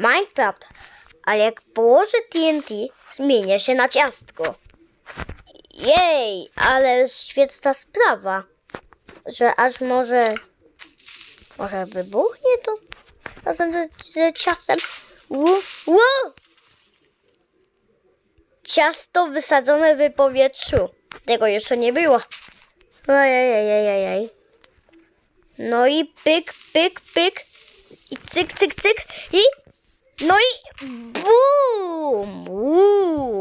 Minecraft. Ale jak położę TNT, zmienia się na ciastko. Jej, ale świetna sprawa. Że aż może... Może wybuchnie to? Razem ze, ze ciastem. Wu, wu! Ciasto wysadzone w powietrzu. Tego jeszcze nie było. Ojej, No i pyk, pyk, pyk. I cyk, cyk, cyk. I no i bum!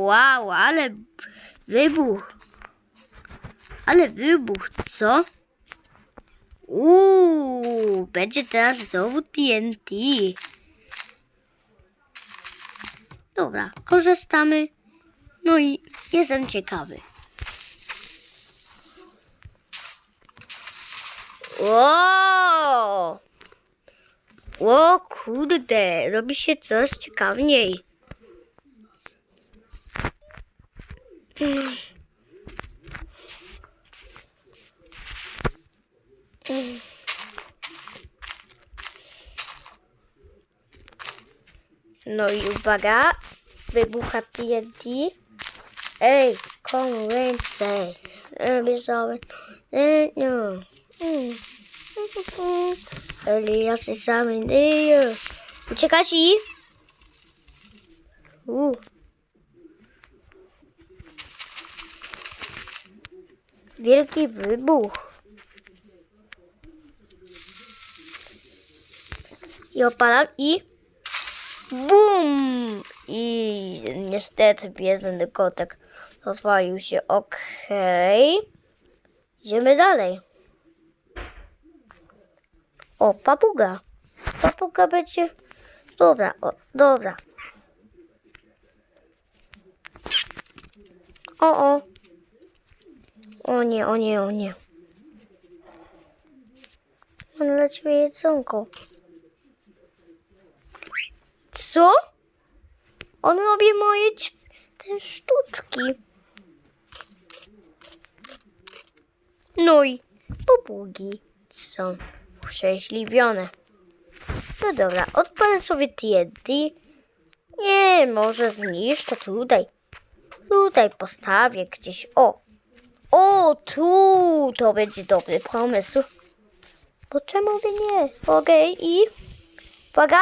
Wow, ale wybuch. Ale wybuch, co? Uuu, będzie teraz znowu TNT. Dobra, korzystamy. No i jestem ciekawy. O! O kurde, robi się coraz ciekawniej. Mm. Mm. No i uwaga, wybucha TNT. Ej, komu ręce? Obiecałem. E, No. Mm. Elias i sami dyje. Uciekać i... U. Wielki wybuch. I opalam i... BUM! I niestety biedny kotek rozwalił się. Okej. Idziemy dalej. O, papuga. Papuga będzie... Dobra, o, dobra. O, o. O nie, o nie, o nie. Mam dla ciebie jedzonko. Co? On robi moje te sztuczki. No i papugi są uszczęśliwione. No dobra, odpalę sobie TNT. Nie, może zniszczę tutaj. Tutaj postawię gdzieś. O! O, tu! To będzie dobry pomysł. Bo czemu by nie? Okej, i... Uwaga!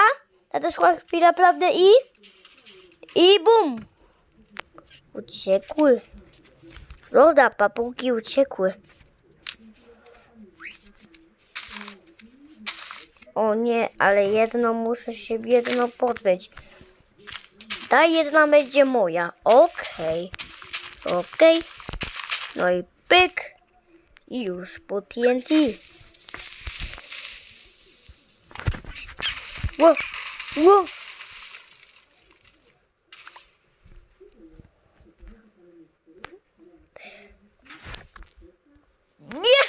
Nadeszła chwila prawdy i... I bum! Uciekły. Roda, papugi uciekły. O nie, ale jedno muszę się jedno pozbyć. Ta jedna będzie moja. Okej. Okej. No i pyk. I już po TNT. Ło, ło. Nie!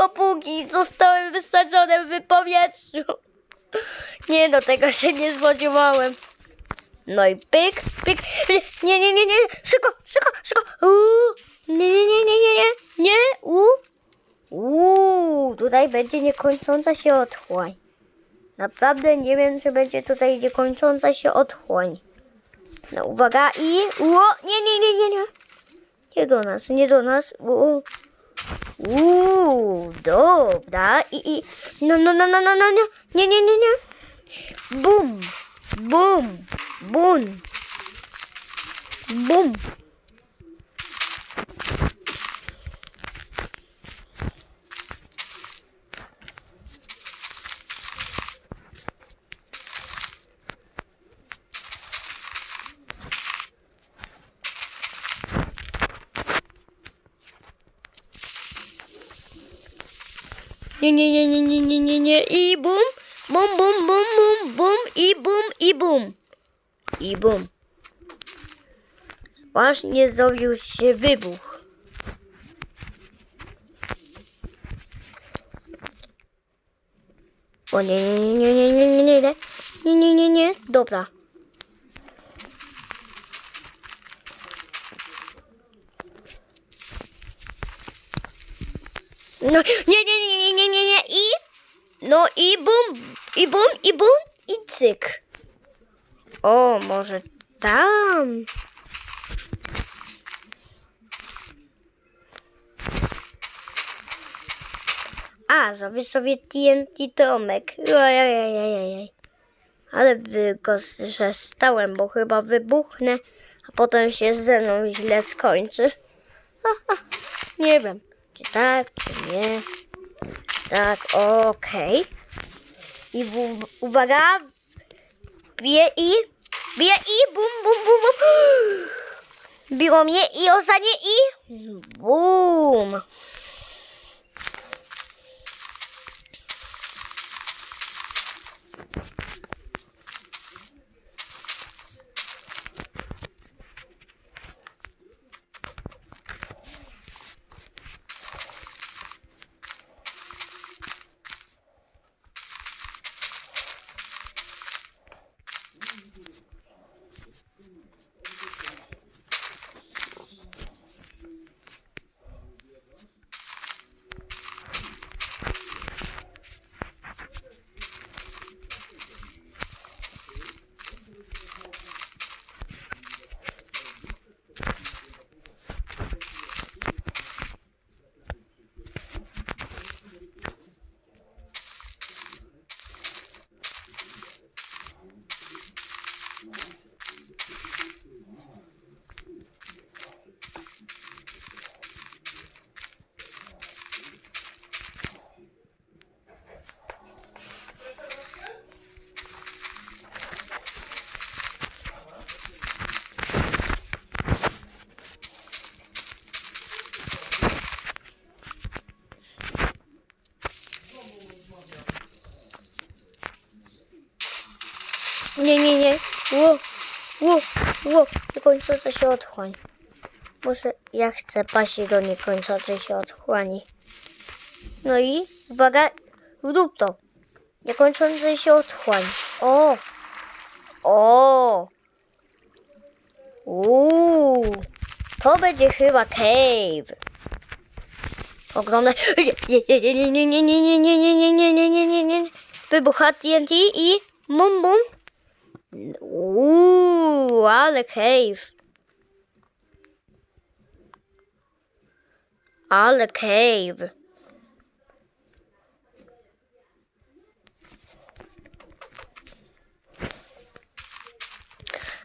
Papugi zostały wysadzone w powietrzu. Nie, do tego się nie spodziewałem. No i pyk, pyk. Nie, nie, nie, nie. Szybko, szybko, szybko. Uuu. Nie, nie, nie, nie, nie, nie. Nie. U. Uuu, tutaj będzie niekończąca się otchłań. Naprawdę nie wiem, czy będzie tutaj niekończąca się otchłań. No uwaga i... Ło, nie, nie, nie, nie, nie. Nie do nas, nie do nas. Uuu. Uuu, dobra. I, i, no, no, no, no, no, no, no, nie, nie, nie, nie. Bum, bum, bum, bum. Nie, nie, nie, nie, nie, nie, nie, nie. I bum, bum, bum, bum, bum, bum, i bum, i bum. I bum. Właśnie zrobił się wybuch. O nie, nie, nie, nie, nie, nie, nie, nie, nie, nie, nie, dobra. No, nie, nie, nie, nie, nie, nie, nie, i, no i bum, i bum, i bum, i cyk. O, może tam. A, zrobię sobie TNT domek. Ojej, Ale wykorzystałem, bo chyba wybuchnę, a potem się ze mną źle skończy. Haha, nie wiem, czy tak, czy nie. Tak, okej. I w, uwaga, bije i, bije i, bum, bum, bum, bum. Biło mnie i ostatnie i, bum. Nie, nie, nie. Ło, ło, ło. Niekończąca się otchłań. Może ja chcę paść do niekończącej się otchłani. No i uwaga, rób to. Niekończącej się otchłań. O! O! Uuu! To będzie chyba cave. Ogromne. Nie, nie, nie, nie, nie, nie, nie, nie, nie, nie, nie, nie, nie, nie, nie. Wybucha TNT i bum bum. Uuu, ale cave. Ooh, out of the cave. Out of the cave.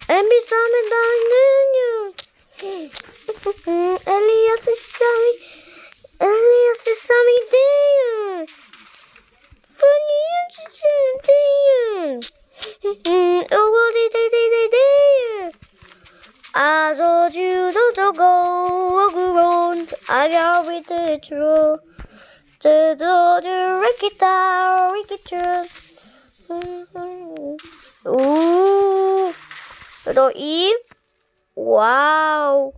En bir tane daha dönüyor. Elias is sorry. Elias is sorry diyor. Funny interesting diyor. I told you to go around. I got with the truth. To the Ricky Tower, Ricky Truth. Uuu. No i. Wow.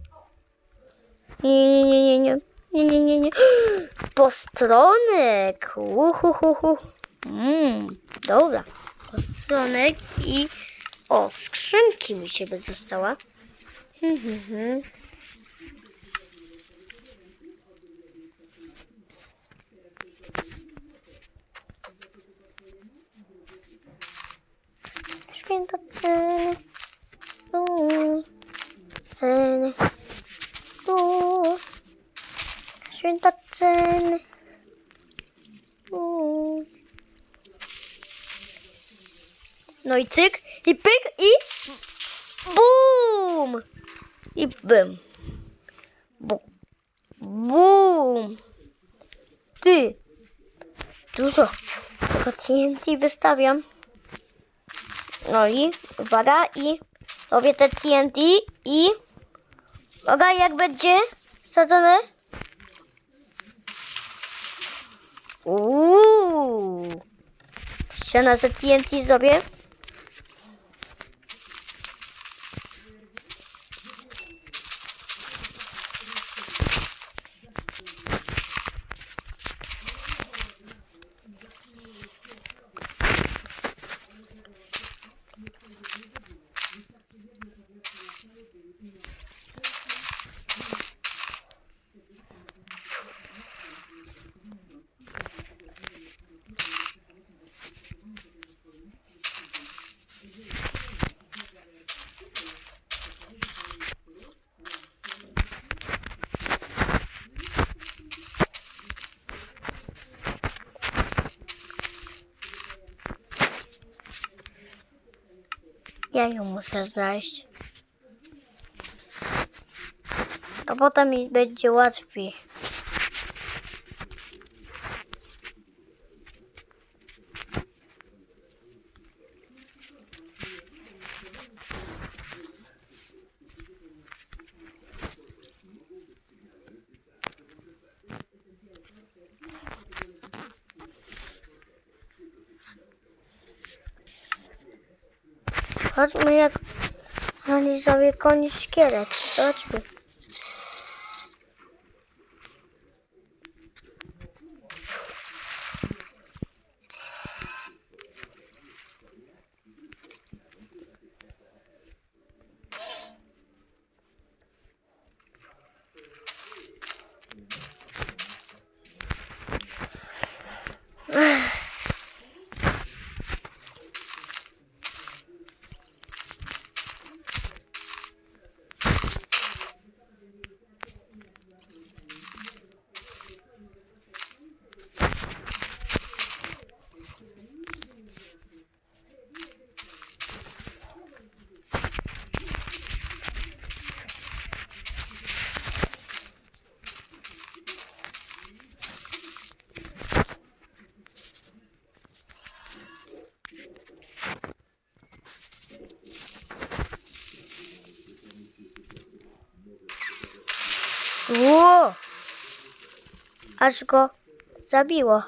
Nie, nie, nie, nie, nie, nie, nie, nie. Postronek. Uhuhuhu. Mm, dobra. Postronek i. O, skrzynki mi się by dostała. Mhm, mhm. Święta ceny. Tu. Ceny. Tu. Święta ceny. Tu. No i cyk, i pyk, i bum! I bum. Bum. Bum. Ty. Dużo. Tego TNT wystawiam. No i uwaga i robię te TNT i uwaga jak będzie sadzone. Uuu. Ściana za TNT zrobię. Ja ją muszę znaleźć. A potem mi będzie łatwiej. konuşarak. Dört bir. Ło! Aż go zabiło.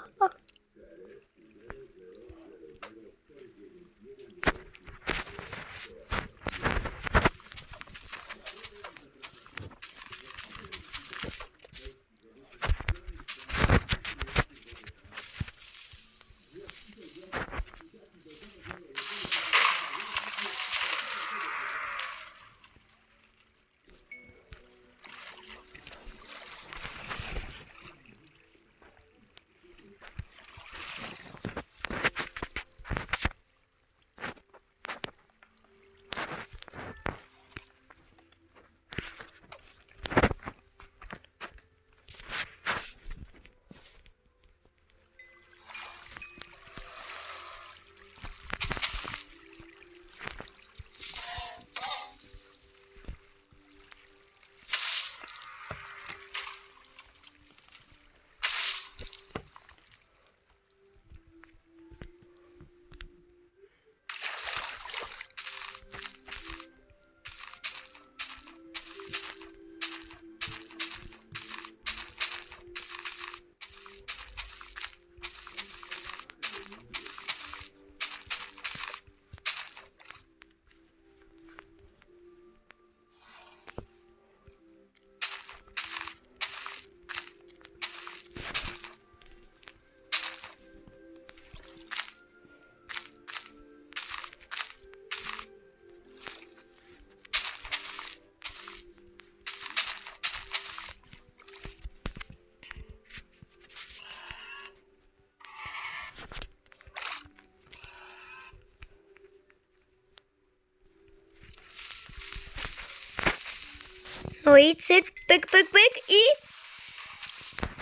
No i cyk, pyk, pyk, pyk i...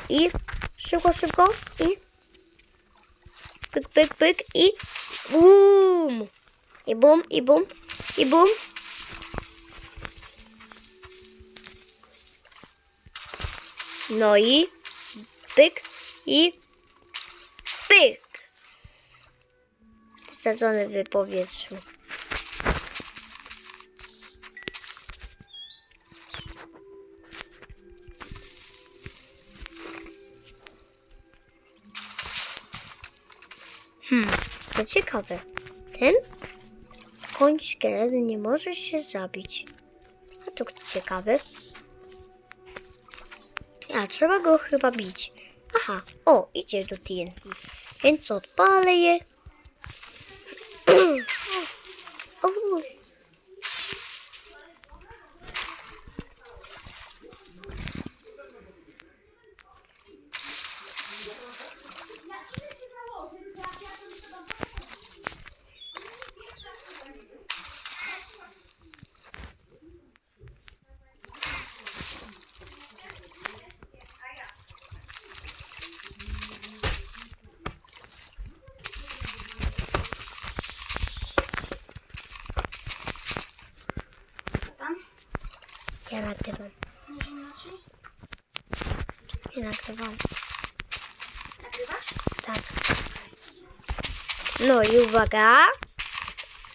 I szybko, szybko i... Pyk, pyk, pyk i... Bum! I bum, i bum, i bum. No i pyk i pyk. Wsadzony w powietrzu. Hmm, to ciekawe. Ten koń szkielet nie może się zabić. A to ciekawe. A trzeba go chyba bić. Aha, o, idzie do TNT. Więc odpalę je. Nagrywam. Nagrywasz? Tak. No i uwaga.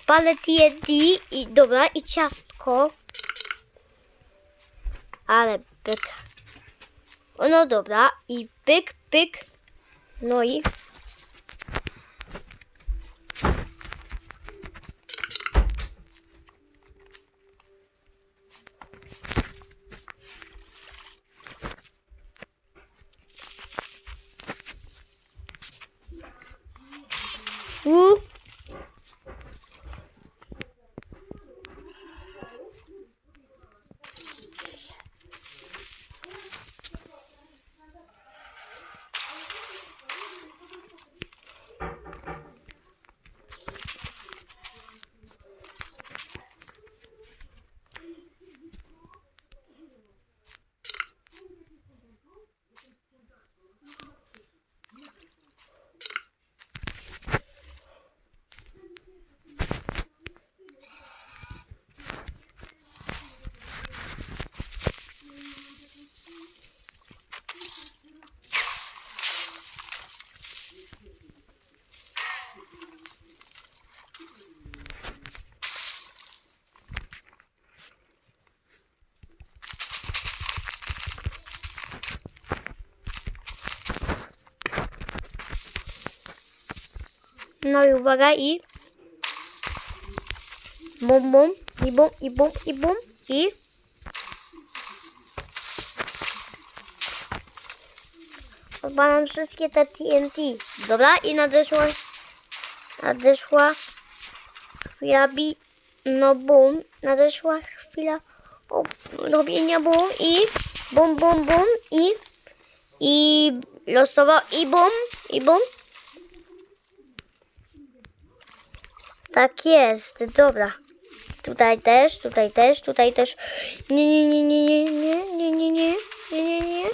Palę TNT i dobra, i ciastko. Ale pyk. O, no dobra, i pyk, pyk. No i. U. No i uwaga i. Bum, bum, i bum, i bum, i bum, i. Odpalam wszystkie te TNT. Dobra, i nadeszła. Nadeszła chwila bi. No bum, nadeszła chwila robienia bum i bum, bum, bum i i losowo i bum, i bum. Tak jest, dobra. Tutaj też, tutaj też, tutaj też. Nie, nie, nie, nie, nie, nie, nie, nie, nie, nie, nie, nie.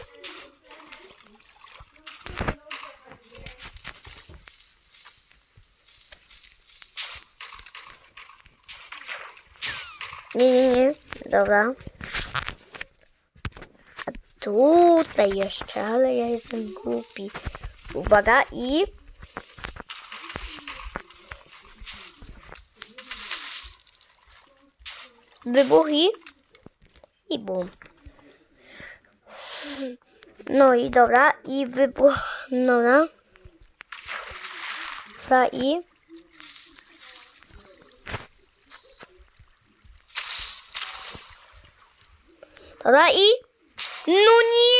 Nie, nie, nie, dobra. A tutaj jeszcze, ale ja jestem głupi. Uwaga i... wybuchi i bum. No i dobra, i wybuch, dobra. Dobra i... Dobra i... No nie!